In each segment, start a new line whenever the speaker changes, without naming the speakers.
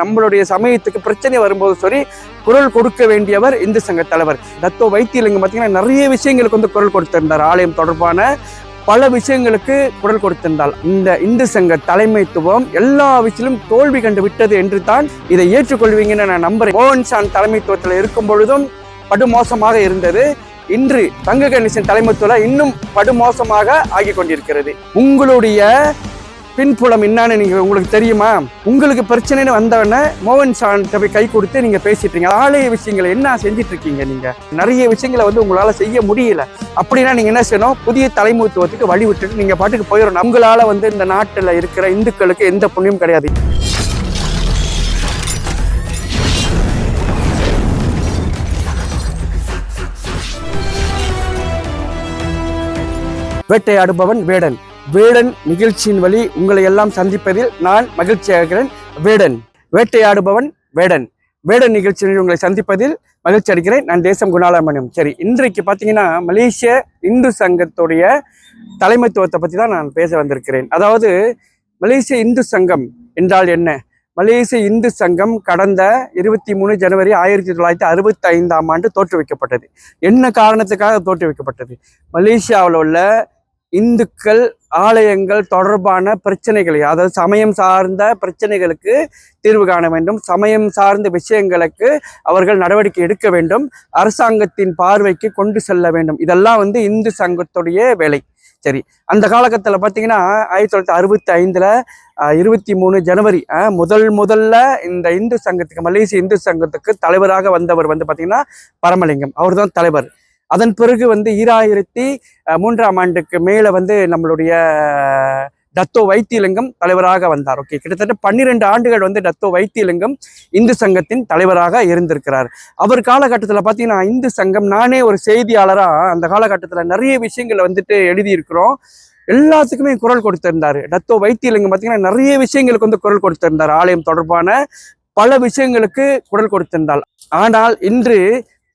நம்மளுடைய சமயத்துக்கு பிரச்சனை வரும்போது சரி குரல் கொடுக்க வேண்டியவர் இந்து சங்க தலைவர். தத்தோ வைத்தியலிங்கம் பார்த்தீங்கன்னா நிறைய விஷயங்களுக்கு வந்து குரல் கொடுத்திருந்தார். ஆலயம் தொடர்பான பல விஷயங்களுக்கு குரல் கொடுத்திருந்தால் இந்த இந்து சங்க தலைமைத்துவம் எல்லா விஷயத்திலும் தோல்வி கண்டு விட்டது என்று தான் இதை ஏற்றுக்கொள்வீங்கன்னு நான் நம்புறேன். மோகன் சான் தலைமைத்துவத்தில் இருக்கும் பொழுதும் படுமோசமாக இருந்தது. இன்று தங்க கணேசன் தலைமைத்துவம் இன்னும் படுமோசமாக ஆகி கொண்டிருக்கிறது உங்களுடைய பின்புலம் என்னன்னு நீங்க உங்களுக்கு தெரியுமா? உங்களுக்கு பிரச்சனைன்னு வந்தவொடனே மோகன் சான்கிட்ட போய் கை கொடுத்து நீங்க பேசிட்டு இருக்கீங்க. ஆலய விஷயங்களை என்ன செஞ்சிட்டு இருக்கீங்க நீங்க? நிறைய விஷயங்களை வந்து உங்களால செய்ய முடியல. அப்படின்னா நீங்க என்ன செய்யணும்? புதிய தலைமுகத்துவத்துக்கு வழி விட்டுட்டு நீங்க பாட்டுக்கு போயிடணும். உங்களால வந்து இந்த நாட்டுல இருக்கிற இந்துக்களுக்கு எந்த புண்ணியம் கிடையாது. வேட்டையாடுபவன் வேடன். வேடன் நிகழ்ச்சியின் வழி உங்களை எல்லாம் சந்திப்பதில் நான் மகிழ்ச்சியாகிறேன் வேடன் வேட்டையாடுபவன் வேடன். வேடன் நிகழ்ச்சியில் உங்களை சந்திப்பதில் மகிழ்ச்சி அடைகிறேன். நான் தேசம் குணாலமணியம் சரி இன்றைக்கு பார்த்தீங்கன்னா மலேசிய இந்து சங்கத்துடைய தலைமைத்துவத்தை பற்றி தான் நான் பேச வந்திருக்கிறேன். அதாவது மலேசிய இந்து சங்கம் என்றால் என்ன? மலேசிய இந்து சங்கம் கடந்த இருபத்தி மூணு ஜனவரி ஆயிரத்தி தொள்ளாயிரத்தி அறுபத்தி ஐந்தாம் ஆண்டு தோற்றுவிக்கப்பட்டது. என்ன காரணத்துக்காக தோற்றுவிக்கப்பட்டது? மலேசியாவில் உள்ள இந்துக்கள் ஆலயங்கள் தொடர்பான பிரச்சனைகளை அதாவது சமயம் சார்ந்த பிரச்சனைகளுக்கு தீர்வு காண வேண்டும். சமயம் சார்ந்த விஷயங்களுக்கு அவர்கள் நடவடிக்கை எடுக்க வேண்டும். அரசாங்கத்தின் பார்வைக்கு கொண்டு செல்ல வேண்டும். இதெல்லாம் வந்து இந்து சங்கத்துடைய வேலை. சரி அந்த காலகட்டத்தில் பார்த்தீங்கன்னா ஆயிரத்தி தொள்ளாயிரத்தி அறுபத்தி ஐந்தில் இருபத்தி மூணு ஜனவரி முதல் முதல்ல இந்த இந்து சங்கத்துக்கு மலேசிய இந்து சங்கத்துக்கு தலைவராக வந்தவர் வந்து பார்த்தீங்கன்னா பரமலிங்கம். அவர் தான் தலைவர். அதன் பிறகு வந்து ஈராயிரத்தி மூன்றாம் ஆண்டுக்கு மேலே வந்து நம்மளுடைய டத்தோ வைத்தியலிங்கம் தலைவராக வந்தார். ஓகே கிட்டத்தட்ட பன்னிரெண்டு ஆண்டுகள் வந்து டத்தோ வைத்தியலிங்கம் இந்து சங்கத்தின் தலைவராக இருந்திருக்கிறார். அவர் காலகட்டத்தில் பார்த்தீங்கன்னா இந்து சங்கம் நானே ஒரு செய்தியாளராக அந்த காலகட்டத்தில் நிறைய விஷயங்களை வந்துட்டு எழுதியிருக்கிறோம். எல்லாத்துக்குமே குரல் கொடுத்திருந்தார். டத்தோ வைத்தியலிங்கம் பார்த்தீங்கன்னா நிறைய விஷயங்களுக்கு வந்து குரல் கொடுத்திருந்தார். ஆலயம் தொடர்பான பல விஷயங்களுக்கு குரல் கொடுத்திருந்தால் ஆனால் இன்று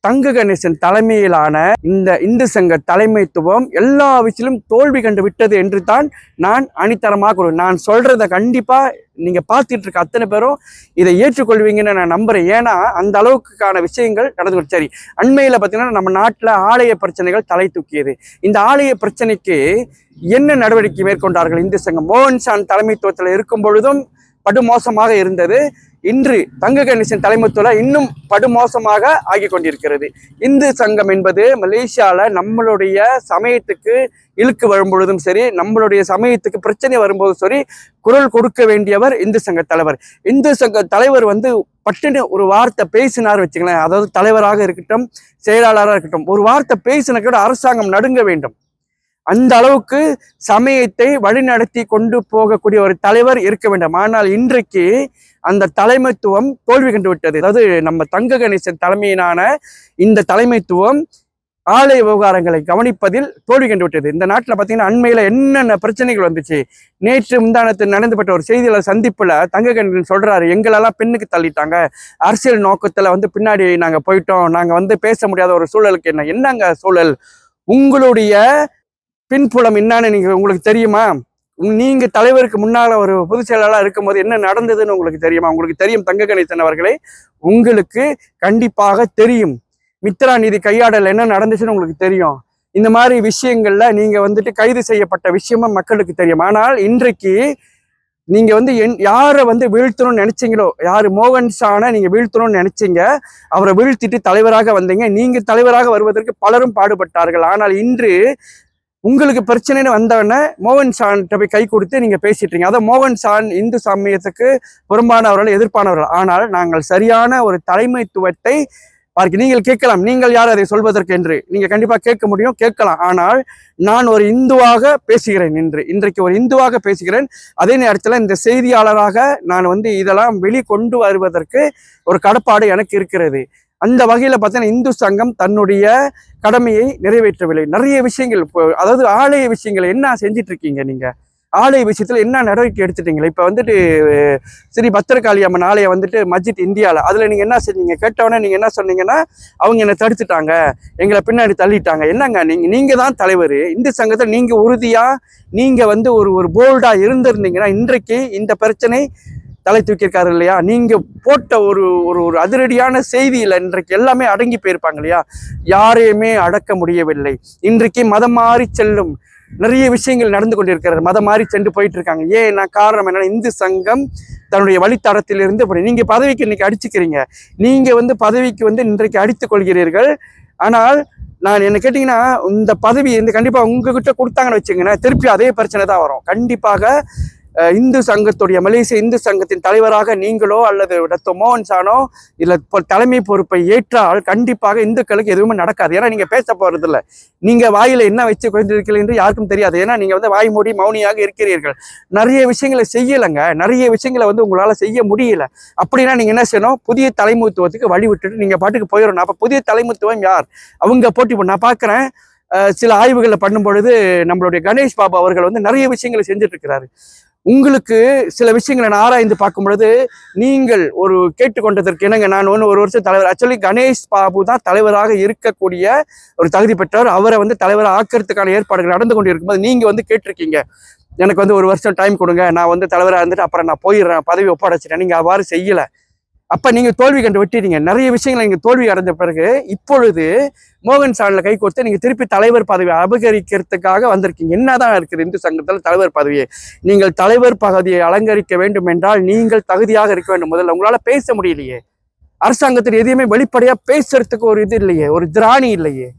தங்க கணேசன் தலைமையிலான இந்த இந்து சங்க தலைமைத்துவம் எல்லா விஷயத்திலும் தோல்வி கண்டு விட்டது என்று தான் நான் அணித்தரமாக கூறுவேன். நான் சொல்றத கண்டிப்பா நீங்க பார்த்துட்டு இருக்க அத்தனை பேரும் இதை ஏற்றுக்கொள்வீங்கன்னு நான் நம்புறேன். ஏன்னா அந்த அளவுக்கான விஷயங்கள் நடந்து சரி அண்மையில பார்த்தீங்கன்னா நம்ம நாட்டில் ஆலய பிரச்சனைகள் தலை தூக்கியது. இந்த ஆலய பிரச்சனைக்கு என்ன நடவடிக்கை மேற்கொண்டார்கள் இந்து சங்கம்? மோகன் சான் தலைமைத்துவத்தில் இருக்கும் பொழுதும் படுமோசமாக இருந்தது. இன்று தங்க கணேசன் தலைமைத்துவம் இன்னும் படுமோசமாக ஆகி கொண்டிருக்கிறது. இந்து சங்கம் என்பது மலேசியால நம்மளுடைய சமயத்துக்கு இழுக்கு வரும்பொழுதும் சரி நம்மளுடைய சமயத்துக்கு பிரச்சனை வரும்போதும் சரி குரல் கொடுக்க வேண்டியவர் இந்து சங்க தலைவர். இந்து சங்க தலைவர் வந்து பட்டுன்னு ஒரு வார்த்தை பேசினார் வச்சுங்களேன் அதாவது தலைவராக இருக்கட்டும் செயலாளராக இருக்கட்டும் ஒரு வார்த்தை பேசினா கூட அரசாங்கம் நடுங்க வேண்டும். அந்த அளவுக்கு சமயத்தை வழிநடத்தி கொண்டு போகக்கூடிய ஒரு தலைவர் இருக்க வேண்டும். ஆனால் இன்றைக்கு அந்த தலைமைத்துவம் தோல்வி கண்டு விட்டது. அதாவது நம்ம தங்க கணேசன் தலைமையிலான இந்த தலைமைத்துவம் ஆலய விவகாரங்களை கவனிப்பதில் தோல்வி கண்டு விட்டது. இந்த நாட்டில் பார்த்தீங்கன்னா அண்மையில் என்னென்ன பிரச்சனைகள் வந்துச்சு? நேற்று முந்தானத்தில் நடந்துபட்ட ஒரு செய்தியாளர் சந்திப்பில் தங்க சொல்கிறாரு எங்களெல்லாம் பெண்ணுக்கு தள்ளிட்டாங்க. அரசியல் நோக்கத்தில் வந்து பின்னாடி நாங்கள் போயிட்டோம். நாங்கள் வந்து பேச முடியாத ஒரு சூழலுக்கு என்ன? என்னங்க சூழல்? உங்களுடைய பின்புலம் என்னன்னு நீங்க உங்களுக்கு தெரியுமா? நீங்க தலைவருக்கு முன்னால ஒரு பொதுச் செயலாளராக இருக்கும்போது என்ன நடந்ததுன்னு உங்களுக்கு தெரியுமா? உங்களுக்கு தெரியும் தங்க கணேசன் அவர்களே உங்களுக்கு கண்டிப்பாக தெரியும். மித்ரா நிதி கையாடல் என்ன நடந்துச்சுன்னு உங்களுக்கு தெரியும். இந்த மாதிரி விஷயங்கள்ல நீங்க வந்துட்டு கைது செய்யப்பட்ட விஷயமா மக்களுக்கு தெரியும். ஆனால் இன்றைக்கு நீங்க வந்து என் யாரை வந்து வீழ்த்தணும்னு நினைச்சீங்களோ யாரு மோகன் ஷானை நீங்க வீழ்த்தணும்னு நினைச்சீங்க அவரை வீழ்த்திட்டு தலைவராக வந்தீங்க. நீங்க தலைவராக வருவதற்கு பலரும் பாடுபட்டார்கள். ஆனால் இன்று உங்களுக்கு பிரச்சனைன்னு வந்தவொடனே மோகன் சான்கிட்ட போய் கை கொடுத்து நீங்கள் பேசிட்டு இருக்கீங்க. அதான் மோகன் ஷான் இந்து சமயத்துக்கு புறம்பானவர்கள் எதிர்ப்பானவர்கள். ஆனால் நாங்கள் சரியான ஒரு தலைமைத்துவத்தை பார்க்க நீங்கள் கேட்கலாம். நீங்கள் யார் அதை சொல்வதற்கு என்று நீங்கள் கண்டிப்பாக கேட்க முடியும் கேட்கலாம். ஆனால் நான் ஒரு இந்துவாக பேசுகிறேன் இன்று. இன்றைக்கு ஒரு இந்துவாக பேசுகிறேன். அதே நேரத்தில் இந்த செய்தியாளராக நான் வந்து இதெல்லாம் வெளிக்கொண்டு வருவதற்கு ஒரு கடப்பாடு எனக்கு இருக்கிறது. அந்த வகையில் பார்த்தீங்கன்னா இந்து சங்கம் தன்னுடைய கடமையை நிறைவேற்றவில்லை. நிறைய விஷயங்கள் இப்போ அதாவது ஆலய விஷயங்களை என்ன செஞ்சிட்டு இருக்கீங்க நீங்கள் ஆலய விஷயத்தில் என்ன நடவடிக்கை எடுத்துட்டீங்களா இப்போ வந்துட்டு சரி ஸ்ரீ பத்திரகாளி அம்மன் ஆலயம் வந்துட்டு மஸ்ஜித் இந்தியாவில் அதில் நீங்கள் என்ன செஞ்சீங்க? கேட்டவொடனே நீங்கள் என்ன சொன்னீங்கன்னா அவங்க என்னை தடுத்துட்டாங்க எங்களை பின்னாடி தள்ளிட்டாங்க. என்னங்க நீங்கள் நீங்கள் தான் தலைவர். இந்து சங்கத்தில் நீங்கள் உறுதியாக நீங்கள் வந்து ஒரு ஒரு போல்டாக இருந்திருந்தீங்கன்னா இன்றைக்கு இந்த பிரச்சனை தலை தூக்கியிருக்காரு இல்லையா? நீங்கள் போட்ட ஒரு ஒரு ஒரு அதிரடியான செய்தியில் இன்றைக்கு எல்லாமே அடங்கி போயிருப்பாங்க இல்லையா? யாரையுமே அடக்க முடியவில்லை. இன்றைக்கு மதம் மாறி செல்லும் நிறைய விஷயங்கள் நடந்து கொண்டிருக்கிறது. மதம் மாறி சென்று போயிட்டு இருக்காங்க ஏன்னா காரணம் என்னன்னா இந்து சங்கம் தன்னுடைய வழித்தடத்திலிருந்து அப்படி நீங்கள் பதவிக்கு இன்னைக்கு அடிச்சுக்கிறீங்க. நீங்கள் வந்து பதவிக்கு வந்து இன்றைக்கு அடித்துக் கொள்கிறீர்கள். ஆனால் நான் என்ன கேட்டிங்கன்னா இந்த பதவி இந்த கண்டிப்பாக உங்ககிட்ட கொடுத்தாங்கன்னு வச்சுங்கன்னா திருப்பி அதே பிரச்சனை தான் வரும். கண்டிப்பாக இந்து சங்கத்துடைய மலேசிய இந்து சங்கத்தின் தலைவராக நீங்களோ அல்லது டாக்டர் இல்லை இப்போ தலைமை பொறுப்பை ஏற்றால் கண்டிப்பாக இந்துக்களுக்கு எதுவுமே நடக்காது. ஏன்னா நீங்கள் பேச போகிறது இல்லை நீங்கள் வாயில் என்ன வச்சு கொண்டிருக்கிறீர்கள் என்று யாருக்கும் தெரியாது. ஏன்னா நீங்கள் வந்து வாய் மூடி மௌனியாக இருக்கிறீர்கள். நிறைய விஷயங்களை செய்யலைங்க. நிறைய விஷயங்களை வந்து உங்களால் செய்ய முடியல. அப்படின்னா நீங்கள் என்ன செய்யணும்? புதிய தலைமுத்துவத்துக்கு வழி விட்டுட்டு நீங்கள் பாட்டுக்கு போயிடணும் அப்போ புதிய தலைமுத்துவம் யார்? அவங்க போட்டி நான் பார்க்குறேன் சில ஆய்வுகளை பண்ணும்பொழுது நம்மளுடைய கணேஷ் பாபா அவர்கள் வந்து நிறைய விஷயங்களை செஞ்சுட்டு இருக்கிறாரு உங்களுக்கு சில விஷயங்களை நான் ஆராய்ந்து பார்க்கும் பொழுது நீங்கள் ஒரு கேட்டுக்கொண்டதற்கு என்னங்க நான் ஒன்று ஒரு வருஷம் தலைவர் ஆக்சுவலி கணேஷ் பாபு தான் தலைவராக இருக்கக்கூடிய ஒரு தகுதி பெற்றவர். அவரை வந்து தலைவராக ஆக்கிறதுக்கான ஏற்பாடுகள் நடந்து கொண்டு இருக்கும்போது நீங்கள் வந்து கேட்டிருக்கீங்க. எனக்கு வந்து ஒரு வருஷம் டைம் கொடுங்க நான் வந்து தலைவராக இருந்துட்டு அப்புறம் நான் போயிடுறேன் பதவி ஒப்படைச்சிட்டேன். நீங்கள் அவ்வாறு செய்யலை. அப்போ நீங்கள் தோல்வி கண்டு விட்டுட்டீங்க. நிறைய விஷயங்களை நீங்கள் தோல்வி அடைந்த பிறகு இப்பொழுது மோகன் சாணில் கை கொடுத்து நீங்கள் திருப்பி தலைவர் பதவியை அபகரிக்கிறதுக்காக வந்திருக்கீங்க. என்னதான் இருக்குது இந்து சங்கத்தில் தலைவர் பதவியை? நீங்கள் தலைவர் பதவியை அலங்கரிக்க வேண்டும் என்றால் நீங்கள் தகுதியாக இருக்க வேண்டும். முதல்ல உங்களால் பேச முடியலையே. அரசாங்கத்தில் எதையுமே வெளிப்படையாக பேசுறதுக்கு ஒரு இது இல்லையே. ஒரு திராணி இல்லையே.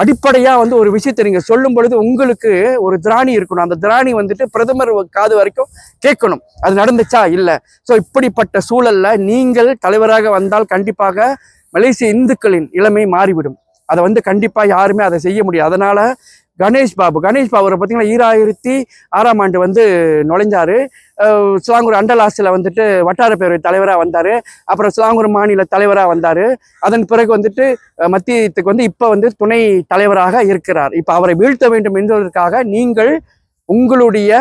அடிப்படையாக வந்து ஒரு விஷயத்தை நீங்கள் சொல்லும் பொழுது உங்களுக்கு ஒரு திராணி இருக்கணும். அந்த திராணி வந்துட்டு பிரதமர் காது வரைக்கும் கேட்கணும். அது நடந்துச்சா? இல்லை. ஸோ இப்படிப்பட்ட சூழல்ல நீங்கள் தலைவராக வந்தால் கண்டிப்பாக மலேசிய இந்துக்களின் இளமை மாறிவிடும். அதை வந்து கண்டிப்பாக யாருமே அதை செய்ய முடியும் அதனால் கணேஷ் பாபு. கணேஷ் பாபு அவரை பார்த்தீங்கன்னா ஈராயிரத்தி ஆறாம் ஆண்டு வந்து நுழைஞ்சார். அஹ் சிலாங்கூர் அண்டலாசில் வந்துட்டு வட்டார பேரவை தலைவராக வந்தார். அப்புறம் சிலாங்கூர் மாநில தலைவராக வந்தார். அதன் பிறகு வந்துட்டு மத்தியத்துக்கு வந்து இப்போ வந்து துணை தலைவராக இருக்கிறார். இப்போ அவரை வீழ்த்த வேண்டும் என்பதற்காக நீங்கள் உங்களுடைய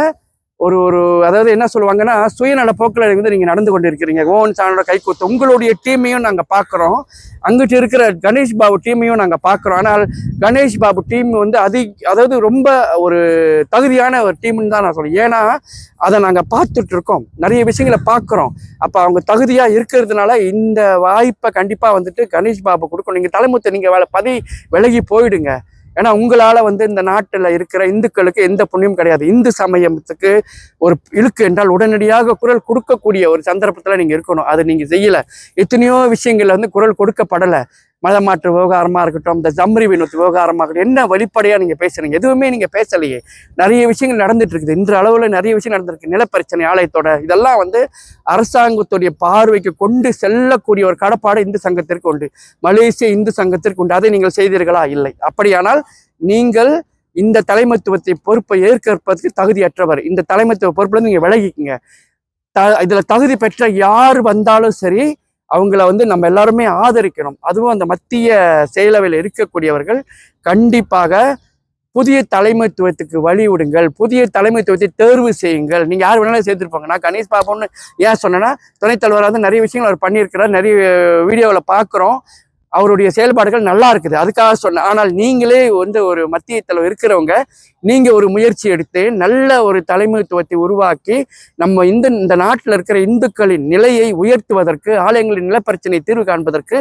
ஒரு ஒரு அதாவது என்ன சொல்லுவாங்கன்னா சுயநல போக்கில் வந்து நீங்கள் நடந்து கொண்டு இருக்கிறீங்க ஓன் சானோட கை கொடுத்து உங்களுடைய டீமையும் நாங்கள் பார்க்குறோம். அங்கிட்டு இருக்கிற கணேஷ் பாபு டீமையும் நாங்கள் பார்க்குறோம். ஆனால் கணேஷ் பாபு டீம் வந்து அதிக அதாவது ரொம்ப ஒரு தகுதியான ஒரு டீம்னு தான் நான் சொல்லுவேன் ஏன்னா அதை நாங்கள் பார்த்துட்டு இருக்கோம் நிறைய விஷயங்களை பார்க்குறோம். அப்போ அவங்க தகுதியாக இருக்கிறதுனால இந்த வாய்ப்பை கண்டிப்பாக வந்துட்டு கணேஷ் பாபு கொடுக்கணும். நீங்கள் தலைமுத்தை நீங்கள் வேலை பதவி விலகி போயிடுங்க. ஏன்னா உங்களால் வந்து இந்த நாட்டில் இருக்கிற இந்துக்களுக்கு எந்த புண்ணியம் கிடையாது. இந்து சமயத்துக்கு ஒரு இழுக்கு என்றால் உடனடியாக குரல் கொடுக்கக்கூடிய ஒரு சந்தர்ப்பத்தில் நீங்கள் இருக்கணும். அதை நீங்கள் செய்யலை. எத்தனையோ விஷயங்கள்ல வந்து குரல் கொடுக்கப்படலை. மதமாற்று விவகாரமாக இருக்கட்டும் இந்த ஜம்ரி வினோத் விவகாரமாக இருக்கட்டும் என்ன வெளிப்படையாக நீங்கள் பேசுகிறீங்க எதுவுமே நீங்கள் பேசலையே. நிறைய விஷயங்கள் நடந்துட்டு இருக்குது. இன்று அளவில் நிறைய விஷயம் நடந்திருக்கு. நிலப்பிரச்சனை ஆலயத்தோட இதெல்லாம் வந்து அரசாங்கத்துடைய பார்வைக்கு கொண்டு செல்லக்கூடிய ஒரு கடப்பாடு இந்து சங்கத்திற்கு உண்டு. மலேசிய இந்து சங்கத்திற்கு உண்டு. அதை நீங்கள் செய்தீர்களா? இல்லை. அப்படியானால் நீங்கள் இந்த தலைமத்துவத்தை பொறுப்பை ஏற்கற்பதற்கு தகுதியற்றவர். இந்த தலைமத்துவ பொறுப்புல நீங்கள் நீங்க விலகிக்குங்க. த இதில் தகுதி பெற்ற யார் வந்தாலும் சரி அவங்கள வந்து நம்ம எல்லாருமே ஆதரிக்கணும். அதுவும் அந்த மத்திய செயலவையில் இருக்கக்கூடியவர்கள் கண்டிப்பாக புதிய தலைமைத்துவத்துக்கு வழி விடுங்கள். புதிய தலைமைத்துவத்தை தேர்வு செய்யுங்கள். நீங்கள் யார் வேணாலும் சேர்த்துருப்பாங்க நான் கணேஷ் பாபுன்னு ஏன் சொன்னேன்னா துணைத் தலைவராக வந்து நிறைய விஷயங்கள் அவர் பண்ணியிருக்கிறார். நிறைய வீடியோவில் பார்க்குறோம் அவருடைய செயல்பாடுகள் நல்லா இருக்குது. அதுக்காக சொன்னேன் ஆனால் நீங்களே வந்து ஒரு மத்திய தலைவர் இருக்கிறவங்க நீங்கள் ஒரு முயற்சி எடுத்து நல்ல ஒரு தலைமைத்துவத்தை உருவாக்கி நம்ம இந்த இந்த நாட்டில் இருக்கிற இந்துக்களின் நிலையை உயர்த்துவதற்கு ஆலயங்களின் நிலப்பிரச்சனை தீர்வு காண்பதற்கு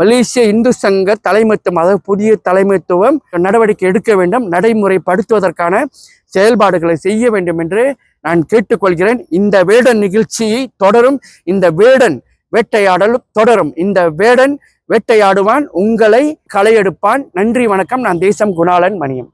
மலேசிய இந்து சங்க தலைமைத்துவம் அதாவது புதிய தலைமைத்துவம் நடவடிக்கை எடுக்க வேண்டும் நடைமுறைப்படுத்துவதற்கான செயல்பாடுகளை செய்ய வேண்டும் என்று நான் கேட்டுக்கொள்கிறேன். இந்த வேடன் நிகழ்ச்சியை தொடரும் இந்த வேடன் வேட்டையாடலும் தொடரும். இந்த வேடன் வேட்டையாடுவான் உங்களை களையெடுப்பான். நன்றி வணக்கம். நான் தேசம் குணாளன் மணியம்.